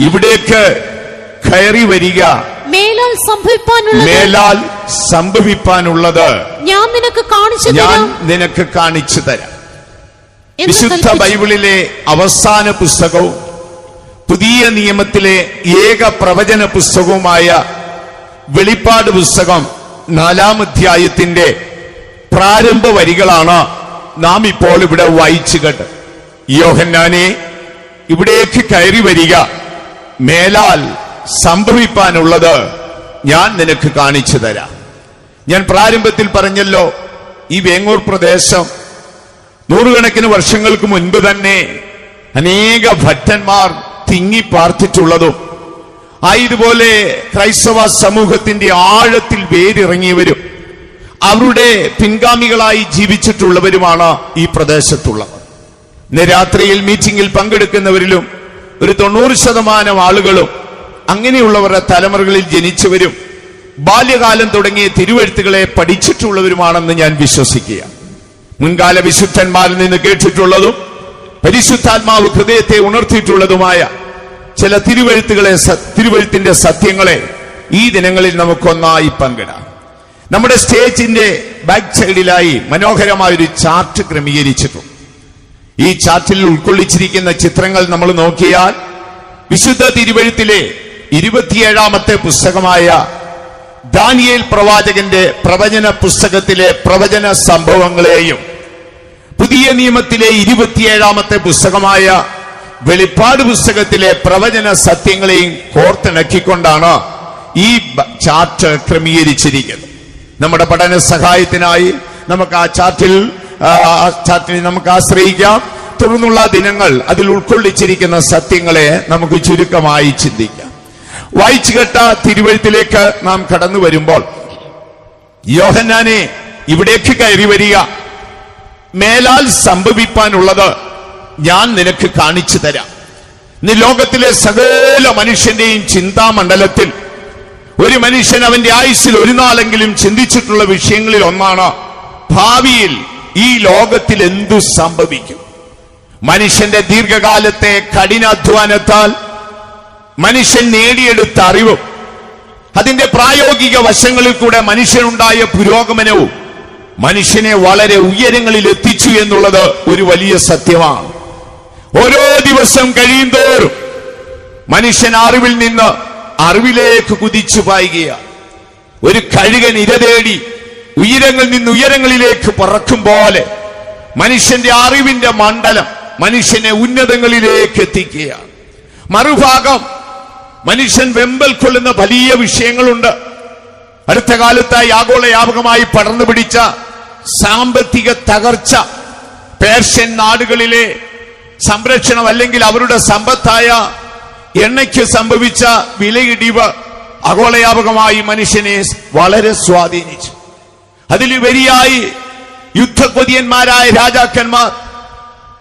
ഇവിടേക്ക് കയറി വരിക. മേലാൽ സംഭവിപ്പാനുള്ളത് മേലാൽ സംഭവിപ്പാനുള്ളത് ഞാൻ നിനക്ക് കാണിച്ചു ഞാൻ നിനക്ക് കാണിച്ചു തരാം. വിശുദ്ധ ബൈബിളിലെ അവസാന പുസ്തകവും പുതിയ നിയമത്തിലെ ഏക പ്രവചന പുസ്തകവുമായ വെളിപ്പാട് പുസ്തകം നാലാം അധ്യായത്തിന്റെ പ്രാരംഭ വരികളാണ് നാം ഇപ്പോൾ ഇവിടെ വായിച്ചു കേട്ട് യോഹന്നാനെ ഇവിടേക്ക് കയറി വരിക. മേലാൽ സംഭവിപ്പാനുള്ളത് ഞാൻ നിനക്ക് കാണിച്ചു തരാം. ഞാൻ പ്രാരംഭത്തിൽ പറഞ്ഞല്ലോ ഈ വേങ്ങൂർ പ്രദേശം നൂറുകണക്കിന് വർഷങ്ങൾക്ക് മുൻപ് തന്നെ അനേക ഭക്തന്മാർ തിങ്ങി പാർത്തിട്ടുള്ളതും ആയതുപോലെ ക്രൈസ്തവ സമൂഹത്തിന്റെ ആഴത്തിൽ വേരിറങ്ങിയവരും അവരുടെ പിൻഗാമികളായി ജീവിച്ചിട്ടുള്ളവരുമാണ് ഈ പ്രദേശത്തുള്ളവർ. ഇന്ന് രാത്രിയിൽ മീറ്റിംഗിൽ പങ്കെടുക്കുന്നവരിലും ഒരു തൊണ്ണൂറ് ശതമാനം ആളുകളും അങ്ങനെയുള്ളവരുടെ തലമുറകളിൽ ജനിച്ചവരും ബാല്യകാലം തുടങ്ങിയ തിരുവഴുത്തുകളെ പഠിച്ചിട്ടുള്ളവരുമാണെന്ന് ഞാൻ വിശ്വസിക്കുക. മുൻകാല വിശുദ്ധന്മാരിൽ നിന്ന് കേട്ടിട്ടുള്ളതും പരിശുദ്ധാത്മാവ് ഹൃദയത്തെ ഉണർത്തിയിട്ടുള്ളതുമായ ചില തിരുവഴുത്തുകളെ തിരുവഴുത്തിന്റെ സത്യങ്ങളെ ഈ ദിനങ്ങളിൽ നമുക്കൊന്നായി പങ്കിടാം. നമ്മുടെ സ്റ്റേജിന്റെ ബാക്ക് സൈഡിലായി മനോഹരമായ ഒരു ചാർട്ട് ക്രമീകരിച്ചിട്ടുണ്ട്. ഈ ചാർട്ടിൽ ഉൾക്കൊള്ളിച്ചിരിക്കുന്ന ചിത്രങ്ങൾ നമ്മൾ നോക്കിയാൽ വിശുദ്ധ തിരുവഴുത്തിലെ ഇരുപത്തിയേഴാമത്തെ പുസ്തകമായ ദാനിയേൽ പ്രവാചകന്റെ പ്രവചന പുസ്തകത്തിലെ പ്രവചന സംഭവങ്ങളെയും പുതിയ നിയമത്തിലെ ഇരുപത്തിയേഴാമത്തെ പുസ്തകമായ വെളിപ്പാട് പുസ്തകത്തിലെ പ്രവചന സത്യങ്ങളെയും കോർത്തിണക്കിക്കൊണ്ടാണ് ഈ ചാർട്ട് ക്രമീകരിച്ചിരിക്കുന്നത്. നമ്മുടെ പഠന സഹായത്തിനായി നമുക്ക് ആ ചാർട്ടിൽ ആ നമുക്ക് ആശ്രയിക്കാം. തുടർന്നുള്ള ദിനങ്ങൾ അതിൽ ഉൾക്കൊള്ളിച്ചിരിക്കുന്ന സത്യങ്ങളെ നമുക്ക് ചുരുക്കമായി ചിന്തിക്കാം. വായിച്ചു കേട്ട തിരുവഴുത്തിലേക്ക് നാം കടന്നു വരുമ്പോൾ യോഹന്നാനെ ഇവിടേക്ക് കയറി വരിക. മേലാൽ സംഭവിപ്പാനുള്ളത് ഞാൻ നിനക്ക് കാണിച്ചു തരാം. ഇന്ന് ലോകത്തിലെ സകല മനുഷ്യന്റെയും ചിന്താമണ്ഡലത്തിൽ ഒരു മനുഷ്യൻ അവന്റെ ആയുസ്സിൽ ഒരു നാളെങ്കിലും ചിന്തിച്ചിട്ടുള്ള വിഷയങ്ങളിൽ ഒന്നാണ് ഭാവിയിൽ ഈ ലോകത്തിൽ എന്തു സംഭവിക്കും? മനുഷ്യന്റെ ദീർഘകാലത്തെ കഠിനാധ്വാനത്താൽ മനുഷ്യൻ നേടിയെടുത്ത അറിവും അതിന്റെ പ്രായോഗിക വശങ്ങളിൽ കൂടെ മനുഷ്യനുണ്ടായ പുരോഗമനവും മനുഷ്യനെ വളരെ ഉയരങ്ങളിൽ എത്തിച്ചു എന്നുള്ളത് ഒരു വലിയ സത്യമാണ്. ഓരോ ദിവസം കഴിയുന്തോറും മനുഷ്യൻ അറിവിൽ നിന്ന് അറിവിലേക്ക് കുതിച്ചു പായുകയാണ്. ഒരു കഴുകൻ ഇര തേടി ഉയരങ്ങളിൽ നിന്ന് ഉയരങ്ങളിലേക്ക് പറക്കും പോലെ മനുഷ്യന്റെ അറിവിന്റെ മണ്ഡലം മനുഷ്യനെ ഉന്നതങ്ങളിലേക്ക് എത്തിക്കുകയാണ്. മറുഭാഗം മനുഷ്യൻ വെമ്പൽ കൊള്ളുന്ന വലിയ വിഷയങ്ങളുണ്ട്. അടുത്ത കാലത്തായി ആഗോളയാപകമായി പടർന്നു പിടിച്ച സാമ്പത്തിക തകർച്ച പേർഷ്യൻ നാടുകളിലെ സംരക്ഷണം അല്ലെങ്കിൽ അവരുടെ സമ്പത്തായ എണ്ണയ്ക്ക് സംഭവിച്ച വിലയിടിവ് ആഗോളയാപകമായി മനുഷ്യനെ വളരെ സ്വാധീനിച്ചു. അതിലുപരിയായി യുദ്ധക്കൊതിയന്മാരായ രാജാക്കന്മാർ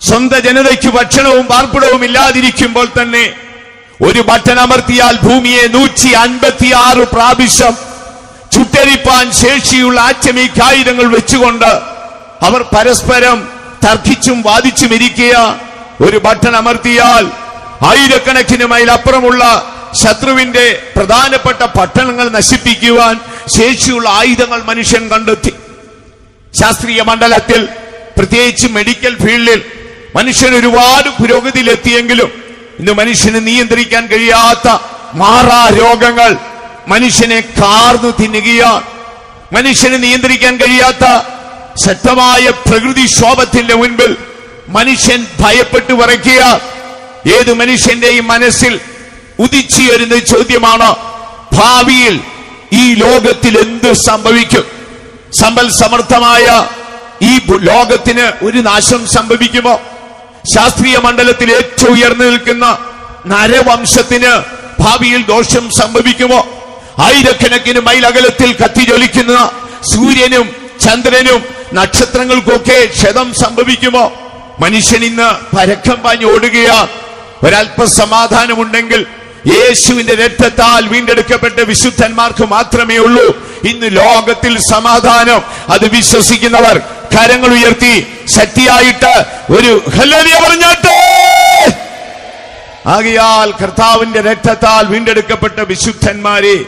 സ്വന്തം ജനതയ്ക്ക് ഭക്ഷണവും പാർപ്പിടവും ഇല്ലാതിരിക്കുമ്പോൾ തന്നെ ഒരു ബട്ടൺ അമർത്തിയാൽ ഭൂമിയെ നൂറ്റി അൻപത്തി ആറ് പ്രാവശ്യം ചുട്ടരിപ്പാൻ ശേഷിയുള്ള ആറ്റമിക് ആയുധങ്ങൾ വെച്ചുകൊണ്ട് അവർ പരസ്പരം തർക്കിച്ചും വാദിച്ചും ഇരിക്കുക ഒരു ബട്ടൺ അമർത്തിയാൽ ആയിരക്കണക്കിന് മൈൽ അപ്പുറമുള്ള ശത്രുവിന്റെ പ്രധാനപ്പെട്ട പട്ടണങ്ങൾ നശിപ്പിക്കുവാൻ ശേഷിയുള്ള ആയുധങ്ങൾ മനുഷ്യൻ കണ്ടെത്തി. ശാസ്ത്രീയ മണ്ഡലത്തിൽ പ്രത്യേകിച്ച് മെഡിക്കൽ ഫീൽഡിൽ മനുഷ്യൻ ഒരുപാട് പുരോഗതിയിലെത്തിയെങ്കിലും ഇന്ന് മനുഷ്യന് നിയന്ത്രിക്കാൻ കഴിയാത്ത മാറാ രോഗങ്ങൾ മനുഷ്യനെ കാർന്നു തിന്നുകയാണ്. മനുഷ്യന് നിയന്ത്രിക്കാൻ കഴിയാത്ത ശക്തമായ പ്രകൃതി പ്രകൃതിക്ഷോഭത്തിന്റെ മുൻപിൽ മനുഷ്യൻ ഭയപ്പെട്ടു വിറയ്ക്കുക ഏത് മനുഷ്യന്റെയും മനസ്സിൽ ഉദിച്ചു വരുന്ന ചോദ്യമാണ് ഭാവിയിൽ ഈ ലോകത്തിൽ എന്ത് സംഭവിക്കും? സമ്പൽ സമർത്ഥമായ ഈ ലോകത്തിന് ഒരു നാശം സംഭവിക്കുമോ? ശാസ്ത്രീയ മണ്ഡലത്തിൽ ഏറ്റവും ഉയർന്നു നിൽക്കുന്ന നരവംശത്തിന് ഭാവിയിൽ ദോഷം സംഭവിക്കുമോ? ആയിരക്കണക്കിന് മൈലകലത്തിൽ കത്തിജ്വലിക്കുന്ന സൂര്യനും ചന്ദ്രനും നക്ഷത്രങ്ങൾക്കൊക്കെ ക്ഷതം സംഭവിക്കുമോ? മനുഷ്യൻ ഇന്ന് പരക്കം പാഞ്ഞ് ഓടുകയാ. ഒരല്പ സമാധാനമുണ്ടെങ്കിൽ യേശുവിന്റെ രക്തത്താൽ വീണ്ടെടുക്കപ്പെട്ട വിശുദ്ധന്മാർക്ക് മാത്രമേ ഉള്ളൂ. ഇന്ന് ലോകത്തിൽ സമാധാനം. അത് വിശ്വസിക്കുന്നവർ കരങ്ങൾ ഉയർത്തി ശക്തിയായിട്ട് ഒരു പറഞ്ഞാട്ടെ. ആകയാൽ കർത്താവിന്റെ രക്തത്താൽ വീണ്ടെടുക്കപ്പെട്ട വിശുദ്ധന്മാരെ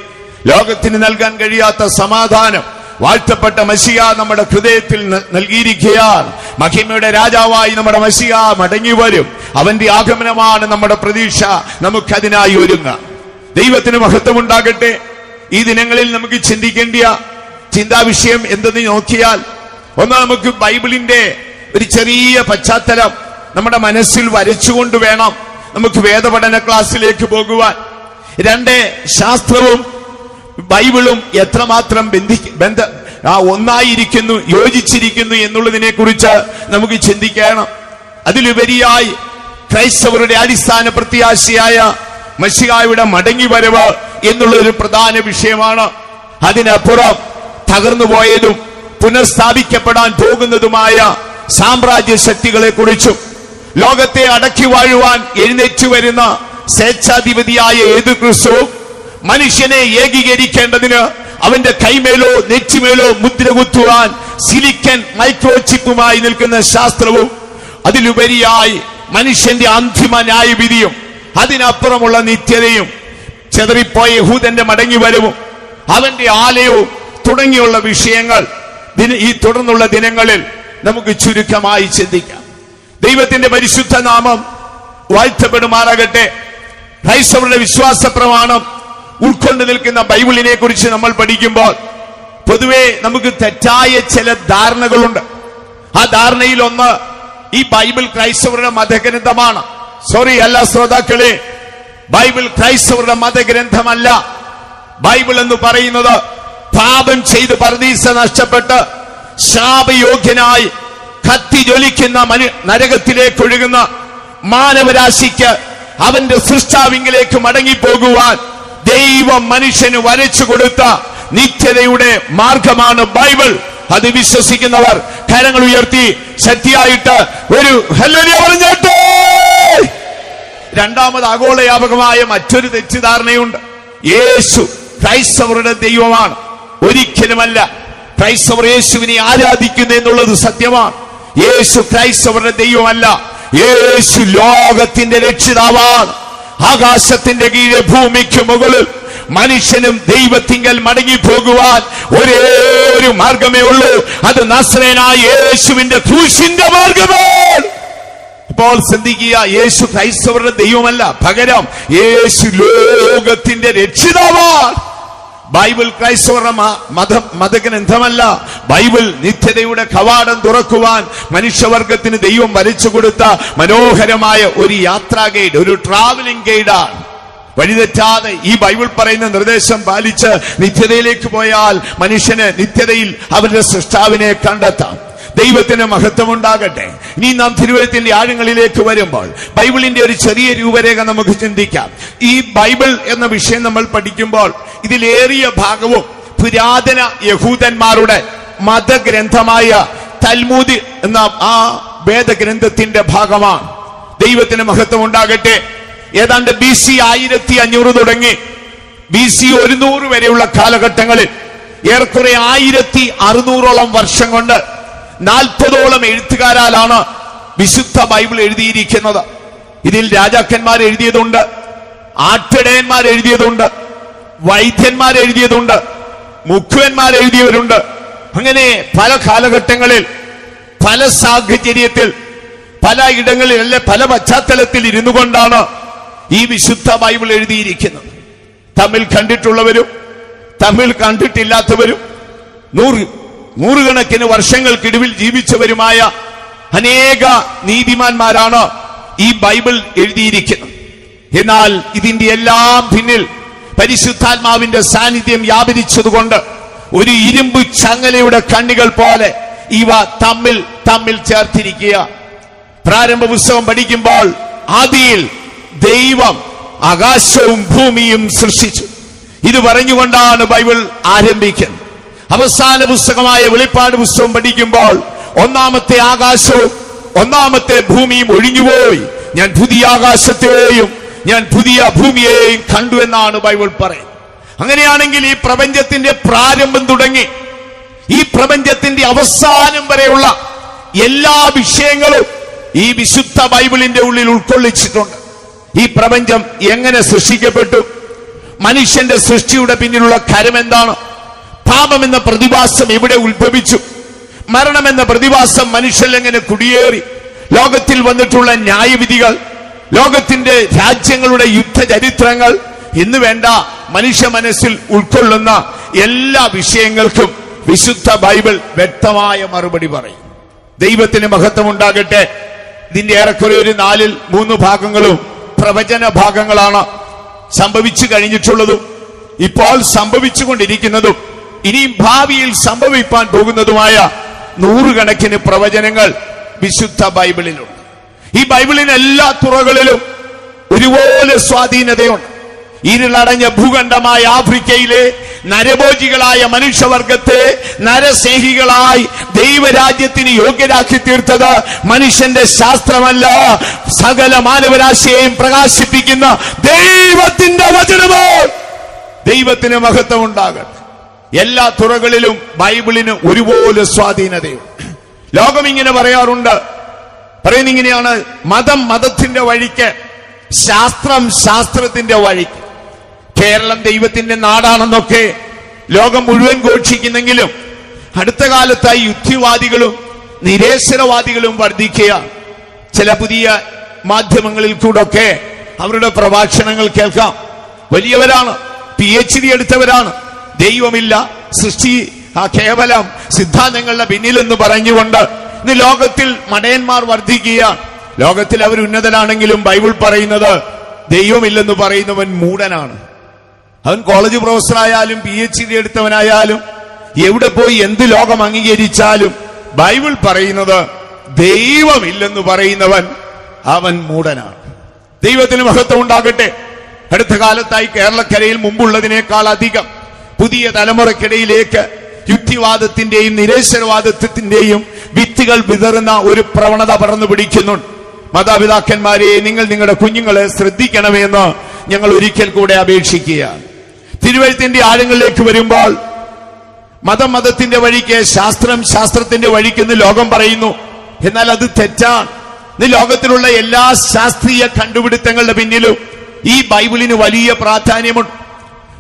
ലോകത്തിന് നൽകാൻ കഴിയാത്ത സമാധാനം. വാഴ്ത്തപ്പെട്ട മസിയ നമ്മുടെ ഹൃദയത്തിൽ നൽകിയിരിക്കുകയാൽ മഹിമയുടെ രാജാവായി നമ്മുടെ മസിയ മടങ്ങി വരും. അവന്റെ ആഗമനമാണ് നമ്മുടെ പ്രതീക്ഷ. നമുക്കതിനായി ഒരുങ്ങ. ദൈവത്തിന് മഹത്വമുണ്ടാകട്ടെ. ഈ ദിനങ്ങളിൽ നമുക്ക് ചിന്തിക്കേണ്ട ചിന്താ വിഷയം എന്തെന്ന് നോക്കിയാൽ ഒന്ന് നമുക്ക് ബൈബിളിന്റെ ഒരു ചെറിയ പശ്ചാത്തലം നമ്മുടെ മനസ്സിൽ വരച്ചുകൊണ്ട് വേണം നമുക്ക് വേദപഠന ക്ലാസ്സിലേക്ക് പോകുവാൻ. രണ്ട് ശാസ്ത്രവും ബൈബിളും എത്രമാത്രം ബന്ധി ബന്ധ ആ ഒന്നായിരിക്കുന്നു യോജിച്ചിരിക്കുന്നു എന്നുള്ളതിനെ കുറിച്ച് നമുക്ക് ചിന്തിക്കണം. അതിലുപരിയായി ക്രൈസ്തവരുടെ അടിസ്ഥാന പ്രത്യാശയായ മഷികായുടെ മടങ്ങി വരവ് എന്നുള്ള ഒരു പ്രധാന വിഷയമാണ്. അതിനപ്പുറം തകർന്നുപോയതും പുനഃസ്ഥാപിക്കപ്പെടാൻ പോകുന്നതുമായ സാമ്രാജ്യ ശക്തികളെ കുറിച്ചും ലോകത്തെ അടക്കി വാഴുവാൻ എഴുന്നേറ്റു വരുന്ന സ്വേച്ഛാധിപതിയായ ഏത് ക്രിസ്തുവും മനുഷ്യനെ ഏകീകരിക്കേണ്ടതിന് അവന്റെ കൈമേലോ നെറ്റിമേലോ മുദ്ര കുത്തുവാൻ സിലിക്കൻ മൈക്രോചിപ്പുമായി നിൽക്കുന്ന ശാസ്ത്രവും അതിലുപരിയായി മനുഷ്യന്റെ അന്തിമ ന്യായവിധിയും അതിനപ്പുറമുള്ള നിത്യതയും ചെതറിപ്പോയ യഹൂദന്റെ മടങ്ങിവരവും അവന്റെ ആലയവും തുടങ്ങിയുള്ള വിഷയങ്ങൾ ഈ തുടർന്നുള്ള ദിനങ്ങളിൽ നമുക്ക് ചുരുക്കമായി ചിന്തിക്കാം. ദൈവത്തിന്റെ പരിശുദ്ധ നാമം വാഴ്ത്തപ്പെടുമാറാകട്ടെ. ക്രൈസ്തവരുടെ വിശ്വാസ പ്രമാണം ഉൾക്കൊണ്ട് നിൽക്കുന്ന ബൈബിളിനെ കുറിച്ച് നമ്മൾ പഠിക്കുമ്പോൾ പൊതുവെ നമുക്ക് തെറ്റായ ചില ധാരണകളുണ്ട്. ആ ധാരണയിൽ ഒന്ന് ഈ ബൈബിൾ ക്രൈസ്തവരുടെ മതഗ്രന്ഥമാണ്. സോറി അല്ല ശ്രോതാക്കളെ ബൈബിൾ ക്രൈസ്തവരുടെ മതഗ്രന്ഥമല്ല. ബൈബിൾ എന്ന് പറയുന്നത് പാപം ചെയ്ത് പരദീസ നഷ്ടപ്പെട്ട് ശാപയോഗ്യനായി കത്തി ജ്വലിക്കുന്ന മനു നരകത്തിലേക്ക് ഒഴുകുന്ന മാനവരാശിക്ക് അവന്റെ സൃഷ്ടാവിങ്കിലേക്ക് മടങ്ങിപ്പോകുവാൻ ദൈവം മനുഷ്യന് വരച്ചു കൊടുത്ത നിത്യതയുടെ മാർഗമാണ് ബൈബിൾ. അത് വിശ്വസിക്കുന്നവർ കരങ്ങൾ ഉയർത്തി ശക്തിയായിട്ട് ഒരു പറഞ്ഞോട്ടെ. രണ്ടാമത് ആഗോളവ്യാപകമായ മറ്റൊരു തെറ്റിദ്ധാരണയുണ്ട്. യേശു ക്രൈസ്തവരുടെ ദൈവമാണ്. ഒരിക്കലുമല്ല ക്രൈസ്തവർ യേശുവിനെ ആരാധിക്കുന്നു എന്നുള്ളത് സത്യമാണ്. യേശു ക്രൈസ്തവരുടെ ദൈവമല്ല. യേശു ലോകത്തിന്റെ രക്ഷിതാവാണ്. ആകാശത്തിന്റെ കീഴെ ഭൂമിക്ക് മുകളിൽ മനുഷ്യനും ദൈവത്തിങ്കൽ മടങ്ങി പോകുവാൻ ഒരേ ഒരു മാർഗമേ ഉള്ളൂ. അത് നസ്രേനായ യേശുവിന്റെ ക്രൂശിന്റെ മാർഗമാണ് ഇപ്പോൾ ശ്രദ്ധിക്കുക യേശു ക്രൈസ്തവരുടെ ദൈവമല്ല പകരം യേശു ലോകത്തിന്റെ രക്ഷിതാവാണ്. ബൈബിൾ ക്രൈസ്തവരുടെ മ- മത മതഗ്രന്ഥമല്ല. ബൈബിൾ നിത്യതയുടെ കവാടം തുറക്കുവാൻ മനുഷ്യവർഗത്തിന് ദൈവം വരച്ചു കൊടുത്ത മനോഹരമായ ഒരു യാത്രാ ഗൈഡ് ഒരു ട്രാവലിംഗ് ഗൈഡാണ്. വഴിതെറ്റാതെ ഈ ബൈബിൾ പറയുന്ന നിർദ്ദേശം പാലിച്ച് നിത്യതയിലേക്ക് പോയാൽ മനുഷ്യന് നിത്യതയിൽ അവരുടെ സൃഷ്ടാവിനെ കണ്ടെത്താം. ദൈവത്തിന് മഹത്വമുണ്ടാകട്ടെ. ഇനി നാം തിരുവഴുത്തിന്റെ ആഴങ്ങളിലേക്ക് വരുമ്പോൾ ബൈബിളിന്റെ ഒരു ചെറിയ രൂപരേഖ നമുക്ക് ചിന്തിക്കാം. ഈ ബൈബിൾ എന്ന വിഷയം നമ്മൾ പഠിക്കുമ്പോൾ ഇതിലേറിയ ഭാഗവും പുരാതന യഹൂദന്മാരുടെ മതഗ്രന്ഥമായ തൽമൂദ് എന്ന ആ വേദഗ്രന്ഥത്തിന്റെ ഭാഗമാണ്. ദൈവത്തിന് മഹത്വം ഉണ്ടാകട്ടെ ഏതാണ്ട് ബി സി ആയിരത്തി അഞ്ഞൂറ് തുടങ്ങി. ബി സി ഒരുന്നൂറ് വരെയുള്ള കാലഘട്ടങ്ങളിൽ ഏറെക്കുറെ ആയിരത്തി അറുന്നൂറോളം വർഷം കൊണ്ട് നാൽപ്പതോളം എഴുത്തുകാരാലാണ് വിശുദ്ധ ബൈബിൾ എഴുതിയിരിക്കുന്നത്. ഇതിൽ രാജാക്കന്മാർ എഴുതിയതുണ്ട് ആട്ടിടയന്മാർ എഴുതിയതുണ്ട് വൈദ്യന്മാർ എഴുതിയതുണ്ട് മുഖ്യന്മാർ എഴുതിയവരുണ്ട് അങ്ങനെ പല കാലഘട്ടങ്ങളിൽ പല സാഹചര്യത്തിൽ പല ഇടങ്ങളിൽ അല്ലെ പല പശ്ചാത്തലത്തിൽ ഇരുന്നു കൊണ്ടാണ് ഈ വിശുദ്ധ ബൈബിൾ എഴുതിയിരിക്കുന്നത്. തമ്മിൽ കണ്ടിട്ടുള്ളവരും തമ്മിൽ കണ്ടിട്ടില്ലാത്തവരും നൂറ് നൂറുകണക്കിന് വർഷങ്ങൾക്കിടുവിൽ ജീവിച്ചവരുമായ അനേക നീതിമാന്മാരാണ് ഈ ബൈബിൾ എഴുതിയിരിക്കുന്നത്. എന്നാൽ ഇതിന്റെ എല്ലാം പിന്നിൽ പരിശുദ്ധാത്മാവിന്റെ സാന്നിധ്യം വ്യാപരിച്ചതുകൊണ്ട് ഒരു ഇരുമ്പ് ചങ്ങലയുടെ കണ്ണികൾ പോലെ ഇവ തമ്മിൽ തമ്മിൽ ചേർത്തിരിക്കുക. പ്രാരംഭ പുസ്തകം പഠിക്കുമ്പോൾ ആദിയിൽ ദൈവം ആകാശവും ഭൂമിയും സൃഷ്ടിച്ചു. ഇത് പറഞ്ഞുകൊണ്ടാണ് ബൈബിൾ ആരംഭിക്കുന്നത്. അവസാന പുസ്തകമായ വെളിപ്പാട് പുസ്തകം പഠിക്കുമ്പോൾ ഒന്നാമത്തെ ആകാശവും ഒന്നാമത്തെ ഭൂമിയും ഒഴിഞ്ഞുപോയി. ഞാൻ പുതിയ ആകാശത്തെയും ഞാൻ പുതിയ ഭൂമിയെയും കണ്ടു എന്നാണ് ബൈബിൾ പറയുന്നത്. അങ്ങനെയാണെങ്കിൽ ഈ പ്രപഞ്ചത്തിന്റെ പ്രാരംഭം തുടങ്ങി ഈ പ്രപഞ്ചത്തിന്റെ അവസാനം വരെയുള്ള എല്ലാ വിഷയങ്ങളും ഈ വിശുദ്ധ ബൈബിളിന്റെ ഉള്ളിൽ ഉൾക്കൊള്ളിച്ചിട്ടുണ്ട്. ഈ പ്രപഞ്ചം എങ്ങനെ സൃഷ്ടിക്കപ്പെട്ടു? മനുഷ്യന്റെ സൃഷ്ടിയുടെ പിന്നിലുള്ള കരം എന്താണ്? പാപം എന്ന പ്രതിഭാസം എവിടെ ഉത്ഭവിച്ചു? മരണമെന്ന പ്രതിഭാസം മനുഷ്യൻ എങ്ങനെ കുടിയേറി? ലോകത്തിൽ വന്നിട്ടുള്ള ന്യായവിധികൾ ലോകത്തിന്റെ രാജ്യങ്ങളുടെ യുദ്ധ ചരിത്രങ്ങൾ ഇന്ന് വേണ്ട മനുഷ്യ മനസ്സിൽ ഉൾക്കൊള്ളുന്ന എല്ലാ വിഷയങ്ങൾക്കും വിശുദ്ധ ബൈബിൾ വ്യക്തമായ മറുപടി പറയും. ദൈവത്തിന് മഹത്വം ഉണ്ടാകട്ടെ ഇതിന്റെ ഏറെക്കുറെ ഒരു നാലിൽ മൂന്ന് ഭാഗങ്ങളും പ്രവചന ഭാഗങ്ങളാണ് സംഭവിച്ചു കഴിഞ്ഞിട്ടുള്ളതും ഇപ്പോൾ സംഭവിച്ചുകൊണ്ടിരിക്കുന്നതും ഇനിയും ഭാവിയിൽ സംഭവിക്കാൻ പോകുന്നതുമായ നൂറുകണക്കിന് പ്രവചനങ്ങൾ വിശുദ്ധ ബൈബിളിലുണ്ട്. ഈ ബൈബിളിന് എല്ലാ തുറകളിലും ഒരുപോലെ സ്വാധീനതയുണ്ട്. ഇരുളടഞ്ഞ ഭൂഖണ്ഡമായ ആഫ്രിക്കയിലെ നരഭോജികളായ മനുഷ്യവർഗത്തെ നരസ്നേഹികളായി ദൈവരാജ്യത്തിന് യോഗ്യരാക്കി തീർത്തത് മനുഷ്യന്റെ ശാസ്ത്രമല്ല. സകല മാനവരാശിയെയും പ്രകാശിപ്പിക്കുന്ന ദൈവത്തിന്റെ വചനമോ? ദൈവത്തിന് മഹത്വം ഉണ്ടാകട്ടെ. എല്ലാ തുറകളിലും ബൈബിളിന് ഒരുപോലെ സ്വാധീനതയുണ്ട്. ലോകം ഇങ്ങനെ പറയാറുണ്ട് പറയുന്ന ഇങ്ങനെയാണ്. മതം മതത്തിന്റെ വഴിക്ക് ശാസ്ത്രം ശാസ്ത്രത്തിന്റെ വഴിക്ക്. കേരളം ദൈവത്തിന്റെ നാടാണെന്നൊക്കെ ലോകം മുഴുവൻ ഘോഷിക്കുന്നെങ്കിലും അടുത്ത കാലത്തായി യുക്തിവാദികളും നിരേശ്വരവാദികളും വർദ്ധിക്കുക. ചില പുതിയ മാധ്യമങ്ങളിൽ കൂടൊക്കെ അവരുടെ പ്രഭാഷണങ്ങൾ കേൾക്കാം. വലിയവരാണ് പി എച്ച് ഡി എടുത്തവരാണ്. ദൈവമില്ല സൃഷ്ടി ആ കേവലം സിദ്ധാന്തങ്ങളുടെ പിന്നിലെന്ന് പറഞ്ഞുകൊണ്ട് ഇന്ന് ലോകത്തിൽ മടയന്മാർ വർദ്ധിക്കുകയാണ്. ലോകത്തിൽ അവർ ഉന്നതനാണെങ്കിലും ബൈബിൾ പറയുന്നത് ദൈവമില്ലെന്ന് പറയുന്നവൻ മൂടനാണ് അവൻ കോളേജ് പ്രൊഫസറായാലും പി എച്ച് ഡി എടുത്തവനായാലും എവിടെ പോയി എന്ത് ലോകം അംഗീകരിച്ചാലും ബൈബിൾ പറയുന്നത് ദൈവമില്ലെന്ന് പറയുന്നവൻ അവൻ മൂടനാണ് ദൈവത്തിന് മഹത്വം ഉണ്ടാകട്ടെ. അടുത്ത കാലത്തായി കേരളക്കരയിൽ മുമ്പുള്ളതിനേക്കാൾ അധികം പുതിയ തലമുറക്കിടയിലേക്ക് യുക്തിവാദത്തിന്റെയും നിരേശ്വരവാദത്തിന്റെയും വിത്തുകൾ വിതറുന്ന ഒരു പ്രവണത പറന്നു പിടിക്കുന്നുണ്ട് മാതാപിതാക്കന്മാരെ നിങ്ങൾ നിങ്ങളുടെ കുഞ്ഞുങ്ങളെ ശ്രദ്ധിക്കണമെന്ന് ഞങ്ങൾ ഒരിക്കൽ കൂടെ അപേക്ഷിക്കുകയാണ്. തിരുവഴുത്തിന്റെ ആഴങ്ങളിലേക്ക് വരുമ്പോൾ മതം മതത്തിന്റെ വഴിക്ക് ശാസ്ത്രം ശാസ്ത്രത്തിന്റെ വഴിക്കെന്ന് ലോകം പറയുന്നു. എന്നാൽ അത് തെറ്റാണ്. ഇന്ന് ലോകത്തിലുള്ള എല്ലാ ശാസ്ത്രീയ കണ്ടുപിടുത്തങ്ങളുടെ പിന്നിലും ഈ ബൈബിളിന് വലിയ പ്രാധാന്യമുണ്ട്.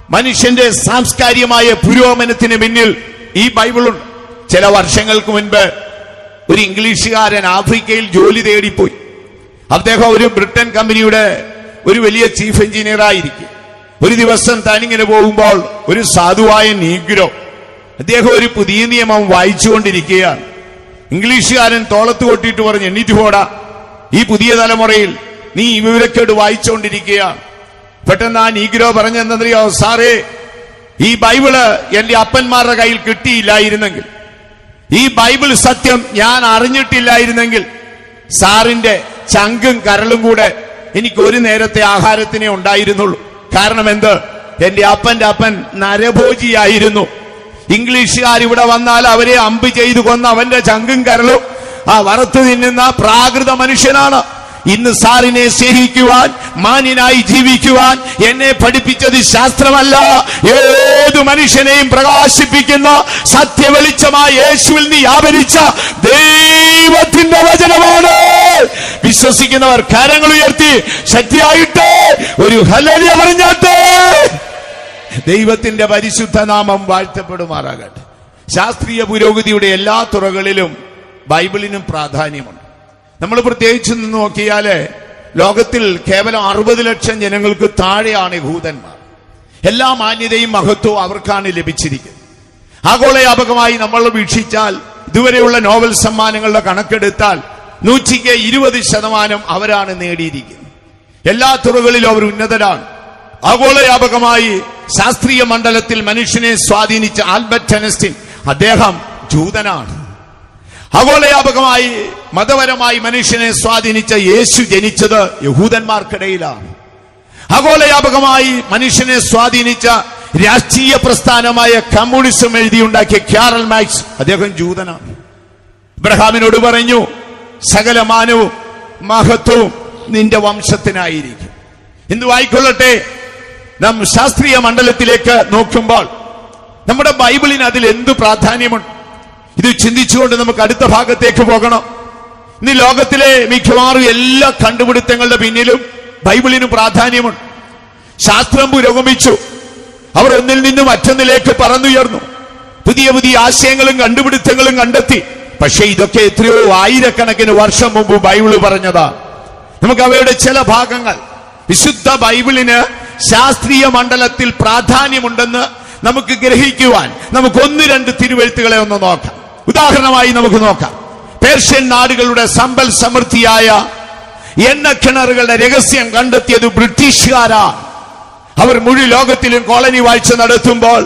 മനുഷ്യന്റെ സാംസ്കാരികമായ പുരോഗമനത്തിന് പിന്നിൽ ഈ ബൈബിളുണ്ട് ചില വർഷങ്ങൾക്ക് മുൻപ് ഒരു ഇംഗ്ലീഷുകാരൻ ആഫ്രിക്കയിൽ ജോലി തേടിപ്പോയി. അദ്ദേഹം ഒരു ബ്രിട്ടൻ കമ്പനിയുടെ ഒരു വലിയ ചീഫ് എഞ്ചിനീയർ ആയിരിക്കും ഒരു ദിവസം താനിങ്ങനെ പോകുമ്പോൾ ഒരു സാധുവായ നീഗ്രോ അദ്ദേഹം ഒരു പുതിയ നിയമം വായിച്ചുകൊണ്ടിരിക്കുകയാണ്. ഇംഗ്ലീഷുകാരൻ തോളത്ത് കൊട്ടിയിട്ട് പറഞ്ഞു എണ്ണീറ്റ് പോടാ. ഈ പുതിയ തലമുറയിൽ നീ ഈ വിവരക്കേട് വായിച്ചുകൊണ്ടിരിക്കുകയാണ്. പെട്ടെന്ന് ആ നീഗ്രോ പറഞ്ഞെന്നറിയോ സാറേ ഈ ബൈബിൾ എന്റെ അപ്പന്മാരുടെ കയ്യിൽ കിട്ടിയില്ലായിരുന്നെങ്കിൽ ഈ ബൈബിൾ സത്യം ഞാൻ അറിഞ്ഞിട്ടില്ലായിരുന്നെങ്കിൽ സാറിന്റെ ചങ്കും കരളും കൂടെ എനിക്ക് ഒരു നേരത്തെ ആഹാരത്തിനെ ഉണ്ടായിരുന്നുള്ളൂ. കാരണം എന്ത്? എന്റെ അപ്പന്റെ അപ്പൻ നരഭോജിയായിരുന്നു. ഇംഗ്ലീഷുകാർ ഇവിടെ വന്നാൽ അവരെ അമ്പ് ചെയ്തു കൊന്ന അവന്റെ ചങ്കും കരളും ആ വറുത്തു തിന്നുന്ന പ്രാകൃത മനുഷ്യനാണ്. ഇന്ന് സാറിനെ സ്നേഹിക്കുവാൻ മാന്യനായി ജീവിക്കുവാൻ എന്നെ പഠിപ്പിച്ചത് ശാസ്ത്രമല്ല. ഏത് മനുഷ്യനെയും പ്രകാശിപ്പിക്കുന്ന സത്യവെളിച്ചമായ യേശുവിൽ നീ ആവരിച്ച ദൈവത്തിന്റെ വചനമാണ്. വിശ്വസിക്കുന്നവർ കരങ്ങൾ ഉയർത്തി ശക്തിയായിട്ട് ഒരു ഹലലിയ പറഞ്ഞാട്ടെ. ദൈവത്തിന്റെ പരിശുദ്ധ നാമം വാഴ്ത്തപ്പെടുമാറാകട്ടെ. ശാസ്ത്രീയ പുരോഗതിയുടെ എല്ലാ തുറകളിലും ബൈബിളിനും പ്രാധാന്യമുണ്ട്. നമ്മൾ പ്രത്യേകിച്ച് നിന്ന് നോക്കിയാൽ ലോകത്തിൽ കേവലം അറുപത് ലക്ഷം ജനങ്ങൾക്ക് താഴെയാണ് ഭൂതന്മാർ. എല്ലാ മാന്യതയും മഹത്വവും അവർക്കാണ് ലഭിച്ചിരിക്കുന്നത്. ആഗോളയാപകമായി നമ്മൾ വീക്ഷിച്ചാൽ ഇതുവരെയുള്ള നോവൽ സമ്മാനങ്ങളുടെ കണക്കെടുത്താൽ നൂറ്റിക്ക് ഇരുപത് ശതമാനം അവരാണ് നേടിയിരിക്കുന്നത്. എല്ലാ തുറകളിലും അവർ ഉന്നതരാണ്. ആഗോളയാപകമായി ശാസ്ത്രീയ മണ്ഡലത്തിൽ മനുഷ്യനെ സ്വാധീനിച്ച ആൽബർട്ട് ഐൻസ്റ്റീൻ അദ്ദേഹം ജൂതനാണ്. ആഗോളയാപകമായി മതപരമായി മനുഷ്യനെ സ്വാധീനിച്ച യേശു ജനിച്ചത് യഹൂദന്മാർക്കിടയിലാണ്. ആഗോളയാപകമായി മനുഷ്യനെ സ്വാധീനിച്ച രാഷ്ട്രീയ പ്രസ്ഥാനമായ കമ്മ്യൂണിസം എഴുതിയുണ്ടാക്കിയ ക്യാരൽ മാക്സ് അദ്ദേഹം ജൂതനാണ്. ഇബ്രഹാമിനോട് പറഞ്ഞു സകല മാനവും മഹത്വവും നിന്റെ വംശത്തിനായിരിക്കും. എന്തു വായിക്കൊള്ളട്ടെ നാം ശാസ്ത്രീയ മണ്ഡലത്തിലേക്ക് നോക്കുമ്പോൾ നമ്മുടെ ബൈബിളിന് അതിൽ എന്ത് പ്രാധാന്യമുണ്ട്? ഇത് ചിന്തിച്ചുകൊണ്ട് നമുക്ക് അടുത്ത ഭാഗത്തേക്ക് പോകണം. ഇന്ന് ലോകത്തിലെ മിക്കവാറും എല്ലാ കണ്ടുപിടുത്തങ്ങളുടെ പിന്നിലും ബൈബിളിന് പ്രാധാന്യമുണ്ട്. ശാസ്ത്രം പുരോഗമിച്ചു. അവർ ഒന്നിൽ നിന്ന് മറ്റൊന്നിലേക്ക് പറന്നുയർന്നു. പുതിയ പുതിയ ആശയങ്ങളും കണ്ടുപിടുത്തങ്ങളും കണ്ടെത്തി. പക്ഷെ ഇതൊക്കെ എത്രയോ ആയിരക്കണക്കിന് വർഷം മുമ്പ് ബൈബിൾ പറഞ്ഞതാ. നമുക്ക് അവയുടെ ചില ഭാഗങ്ങൾ. വിശുദ്ധ ബൈബിളിന് ശാസ്ത്രീയ മണ്ഡലത്തിൽ പ്രാധാന്യമുണ്ടെന്ന് നമുക്ക് ഗ്രഹിക്കുവാൻ നമുക്ക് ഒന്ന് രണ്ട് തിരുവെഴുത്തുകളെ ഒന്ന് നോക്കാം. ഉദാഹരണമായി നമുക്ക് നോക്കാം. പേർഷ്യൻ നാടുകളുടെ സമ്പൽ സമൃദ്ധിയായ എണ്ണക്കിണറുകളുടെ രഹസ്യം കണ്ടെത്തിയത് ബ്രിട്ടീഷുകാരാണ് അവർ മുഴു ലോകത്തിലും കോളനി വാഴ്ച നടത്തുമ്പോൾ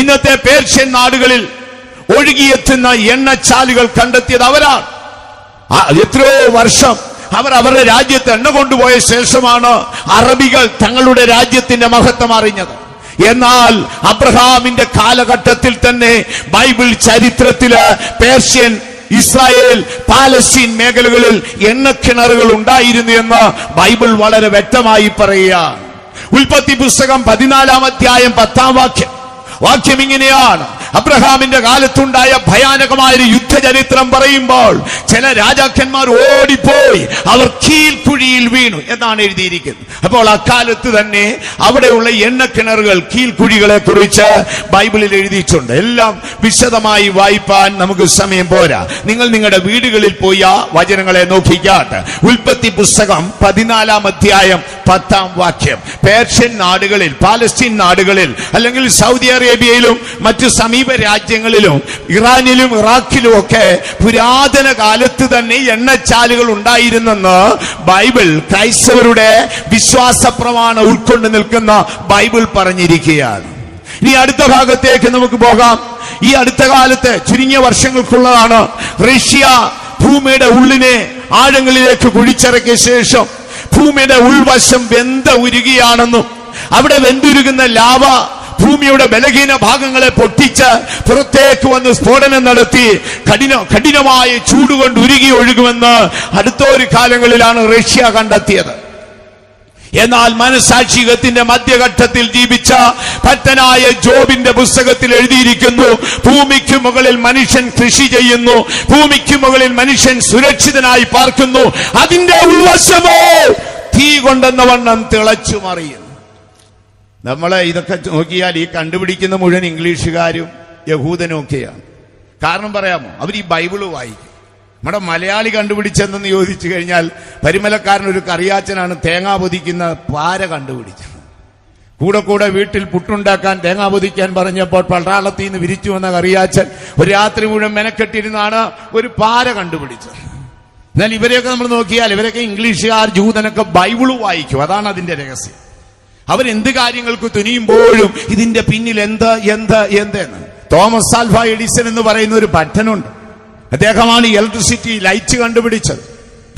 ഇന്നത്തെ പേർഷ്യൻ നാടുകളിൽ ഒഴുകിയെത്തുന്ന എണ്ണച്ചാലുകൾ കണ്ടെത്തിയത് അവരാണ് എത്രയോ വർഷം അവർ അവരുടെ രാജ്യത്ത് എണ്ണ കൊണ്ടുപോയ ശേഷമാണ് അറബികൾ തങ്ങളുടെ രാജ്യത്തിന്റെ മഹത്വം അറിഞ്ഞത്. എന്നാൽ അബ്രഹാമിന്റെ കാലഘട്ടത്തിൽ തന്നെ ബൈബിൾ ചരിത്രത്തിൽ പേർഷ്യൻ ഇസ്രായേൽ പാലസ്തീൻ മേഖലകളിൽ എണ്ണക്കിണറുകൾ ഉണ്ടായിരുന്നു എന്ന് ബൈബിൾ വളരെ വ്യക്തമായി പറയുക. ഉൽപ്പത്തി പുസ്തകം പതിനാലാം അധ്യായം പത്താം വാക്യം. വാക്യം ഇങ്ങനെയാണ്. അബ്രഹാമിന്റെ കാലത്തുണ്ടായ ഭയാനകമായ ഒരു യുദ്ധചരിത്രം പറയുമ്പോൾ ചില രാജാക്കന്മാർ ഓടിപ്പോയി. അവർ കീൽക്കുഴിയിൽ വീണു എന്നാണ് എഴുതിയിരിക്കുന്നത്. അപ്പോൾ അക്കാലത്ത് തന്നെ അവിടെയുള്ള എണ്ണക്കിണറുകൾ കീൽക്കുഴികളെ കുറിച്ച് ബൈബിളിൽ എഴുതിയിട്ടുണ്ട്. എല്ലാം വിശദമായി വായിപ്പാൻ നമുക്ക് സമയം പോരാ. നിങ്ങൾ നിങ്ങളുടെ വീടുകളിൽ പോയി ആ വചനങ്ങളെ നോക്കിക്കാട്ട്. ഉൽപ്പത്തി പുസ്തകം പതിനാലാം അധ്യായം പത്താം വാക്യം. പേർഷ്യൻ നാടുകളിൽ പാലസ്തീൻ നാടുകളിൽ അല്ലെങ്കിൽ സൗദി അറേബ്യയിലും മറ്റു സമീപ രാജ്യങ്ങളിലും ഇറാനിലും ഇറാഖിലും ഒക്കെ പുരാതന കാലത്ത് തന്നെ എണ്ണച്ചാലുകൾ ഉണ്ടായിരുന്നെന്ന് ബൈബിൾ ക്രൈസ്തവരുടെ വിശ്വാസ പ്രമാണം ഉൾക്കൊണ്ട് നിൽക്കുന്ന ബൈബിൾ പറഞ്ഞിരിക്കുകയാണ്. ഇനി അടുത്ത ഭാഗത്തേക്ക് നമുക്ക് പോകാം. ഈ അടുത്ത കാലത്ത് ചുരുങ്ങിയ വർഷങ്ങൾക്കുള്ളതാണ് റഷ്യ ഭൂമിയുടെ ഉള്ളിനെ ആഴങ്ങളിലേക്ക് കുഴിച്ചിറക്കിയ ശേഷം ഭൂമിയുടെ ഉൾവശം വെന്ത ഉരുകിയാണെന്നും അവിടെ വെന്തുരുകുന്ന ലാവ ഭൂമിയുടെ ബലഹീന ഭാഗങ്ങളെ പൊട്ടിച്ച് പുറത്തേക്ക് വന്ന് സ്ഫോടനം നടത്തി കഠിന കഠിനമായ ചൂടുകൊണ്ട് ഉരുകി ഒഴുകുമെന്ന് അടുത്ത ഒരു കാലങ്ങളിലാണ് റഷ്യ കണ്ടെത്തിയത്. എന്നാൽ മനസാക്ഷികത്തിന്റെ മധ്യഘട്ടത്തിൽ ജീവിച്ച ഭക്തനായ ജോബിന്റെ പുസ്തകത്തിൽ എഴുതിയിരിക്കുന്നു ഭൂമിക്ക് മുകളിൽ മനുഷ്യൻ കൃഷി ചെയ്യുന്നു ഭൂമിക്ക് മുകളിൽ മനുഷ്യൻ സുരക്ഷിതനായി പാർക്കുന്നു അതിന്റെ ഉൾവശമോ തീ കൊണ്ടെന്ന വണ്ണം തിളച്ചു മറിയുന്നു നമ്മളെ ഇതൊക്കെ നോക്കിയാൽ ഈ കണ്ടുപിടിക്കുന്ന മുഴുവൻ ഇംഗ്ലീഷുകാരും യഹൂദനും ഒക്കെയാണ്. കാരണം പറയാമോ? അവർ ഈ ബൈബിൾ വായിക്കും. നമ്മുടെ മലയാളി കണ്ടുപിടിച്ചെന്ന് ചോദിച്ചു കഴിഞ്ഞാൽ പരിമലക്കാരൻ ഒരു കറിയാച്ചനാണ് തേങ്ങാ പൊതിക്കുന്ന പാര കണ്ടുപിടിച്ചത്. കൂടെ കൂടെ വീട്ടിൽ പുട്ടുണ്ടാക്കാൻ തേങ്ങാ പൊതിക്കാൻ പറഞ്ഞപ്പോൾ പട്ടാളത്തിൽ നിന്ന് വിരിച്ചു വന്ന കറിയാച്ചൻ ഒരു രാത്രി മുഴുവൻ മെനക്കെട്ടിരുന്നാണ് ഒരു പാര കണ്ടുപിടിച്ചത്. എന്നാൽ ഇവരെയൊക്കെ നമ്മൾ നോക്കിയാൽ ഇവരൊക്കെ ഇംഗ്ലീഷുകാർ ജൂതനൊക്കെ ബൈബിൾ വായിക്കും. അതാണ് അതിന്റെ രഹസ്യം. അവരെന്ത് കാര്യങ്ങൾക്ക് തുനിയുമ്പോഴും ഇതിന്റെ പിന്നിൽ എന്ത് എന്ത് എന്തെന്ന് തോമസ് ആൽഫ എഡിസൺ എന്ന് പറയുന്ന ഒരു ഭട്ടനുണ്ട്. അദ്ദേഹമാണ് ഇലക്ട്രിസിറ്റി ലൈറ്റ് കണ്ടുപിടിച്ചത്.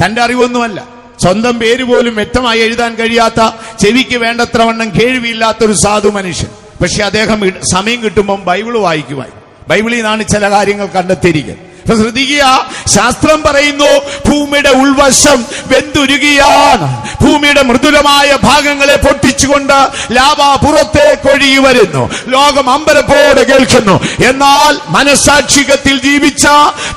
തന്റെ അറിവൊന്നുമല്ല. സ്വന്തം പേര് പോലും വ്യക്തമായി എഴുതാൻ കഴിയാത്ത ചെവിക്ക് വേണ്ടത്ര വണ്ണം ഒരു സാധു മനുഷ്യൻ. പക്ഷെ അദ്ദേഹം സമയം കിട്ടുമ്പം ബൈബിൾ വായിക്കുമായി ബൈബിളിൽ നിന്നാണ് ചില കാര്യങ്ങൾ കണ്ടെത്തിയിരിക്കുന്നത്. ശ്രദ്ധിക്കുക. ശാസ്ത്രം പറയുന്നു ഭൂമിയുടെ ഉൾവശം വെന്തുരുകിയാണ്. ഭൂമിയുടെ മൃദുലമായ ഭാഗങ്ങളെ പൊട്ടിച്ചുകൊണ്ട് ലാവ പുറത്തേക്ക് ഒഴുകി വരുന്നു. ലോകം അമ്പരപ്പോടെ കേൾക്കുന്നു. എന്നാൽ മനസാക്ഷികത്തിൽ ജീവിച്ച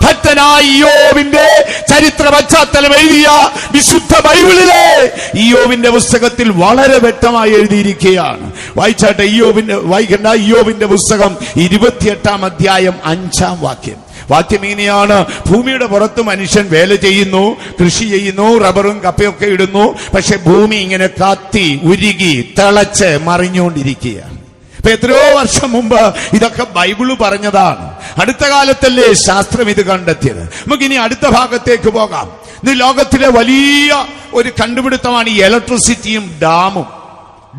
ഭക്തനായ യോവിന്റെ ചരിത്ര പശ്ചാത്തലം എഴുതിയ വിശുദ്ധ ബൈബിളിലെ ഇയോവിന്റെ പുസ്തകത്തിൽ വളരെ വ്യക്തമായി എഴുതിയിരിക്കുകയാണ്. വായിച്ചാട്ടെ ഇയോവിന്റെ വായിക്കേണ്ട ഇയോവിന്റെ പുസ്തകം ഇരുപത്തിയെട്ടാം അധ്യായം അഞ്ചാം വാക്യം. വാക്യം ഇങ്ങനെയാണ് ഭൂമിയുടെ പുറത്ത് മനുഷ്യൻ വേല ചെയ്യുന്നു കൃഷി ചെയ്യുന്നു റബ്ബറും കപ്പയൊക്കെ ഇടുന്നു. പക്ഷെ ഭൂമി ഇങ്ങനെ കാത്തി ഉരുകി തിളച്ച് മറിഞ്ഞുകൊണ്ടിരിക്കുകയാണ്. ഇപ്പൊ എത്രയോ വർഷം മുമ്പ് ഇതൊക്കെ ബൈബിൾ പറഞ്ഞതാണ്. അടുത്ത കാലത്തല്ലേ ശാസ്ത്രം ഇത് കണ്ടെത്തിയത്? നമുക്ക് ഇനി അടുത്ത ഭാഗത്തേക്ക് പോകാം. ഇന്ന് ലോകത്തിലെ വലിയ ഒരു കണ്ടുപിടുത്തമാണ് ഈ ഇലക്ട്രിസിറ്റിയും ഡാമും.